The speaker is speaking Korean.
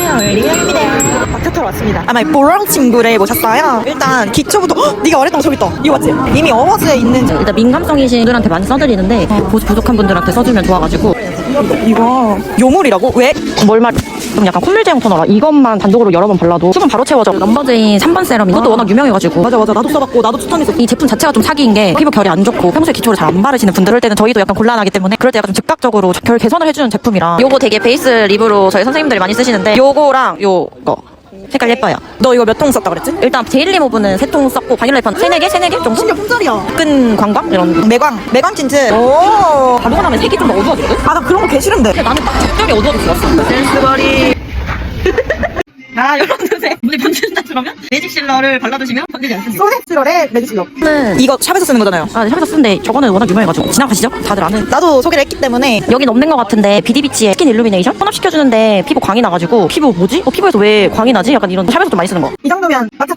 마트 타러 왔습니다. 아마 보랑 친구를 모셨어요. 일단 기초부터 헉, 네가 말했던 거 저기 있다. 이거 맞지? 이미 어워즈에 있는 저- 일단 민감성이신 분들한테 많이 써드리는데 보수 부족한 분들한테 써주면 좋아가지고 이거 요물이라고? 왜? 뭘 말? 좀 약간 콧물 제형 토너라 이것만 단독으로 여러 번 발라도 수분 바로 채워져 넘버제인 3번 세럼 이것도 워낙 유명해가지고 맞아 맞아 나도 써봤고 나도 추천했어. 이 제품 자체가 좀 사기인 게 피부 결이 안 좋고 평소에 기초를 잘 안 바르시는 분들 할 때는 저희도 약간 곤란하기 때문에 그럴 때 약간 좀 즉각적으로 결 개선을 해주는 제품이라 요거 되게 베이스 립으로 저희 선생님들이 많이 쓰시는데 요거랑 요거 색깔 예뻐요 너 이거 몇 통 썼다 그랬지? 일단 제일리 모브는 세 통 썼고 바닐라 잎은 세네 개, 세네 개 정도? 진짜 품절이야. 끈 광광 이런 거. 매광 매광 틴트. 오. 바르고 나면 색이 좀 더 어두워지거든? 아 나 그런 거 개 싫은데. 근데 나는 딱 적절히 어두워졌어 센스버리. 아 여러분들 눈이 번진다 그러면 매직 실러를 발라두시면 번지지 않습니다 소네스럴의 매직실러. 저는 이거 샵에서 쓰는 거잖아요. 아 샵에서 쓰는데 저거는 워낙 유명해가지고 지나가시죠? 다들 아는 나도 소개를 했기 때문에 여긴 없는 것 같은데 비디비치의 스킨 일루미네이션 혼합시켜주는데 피부 광이 나가지고 피부 뭐지? 어 피부에서 왜 광이 나지? 약간 이런 샵에서 좀 많이 쓰는 거 이 정도면 마트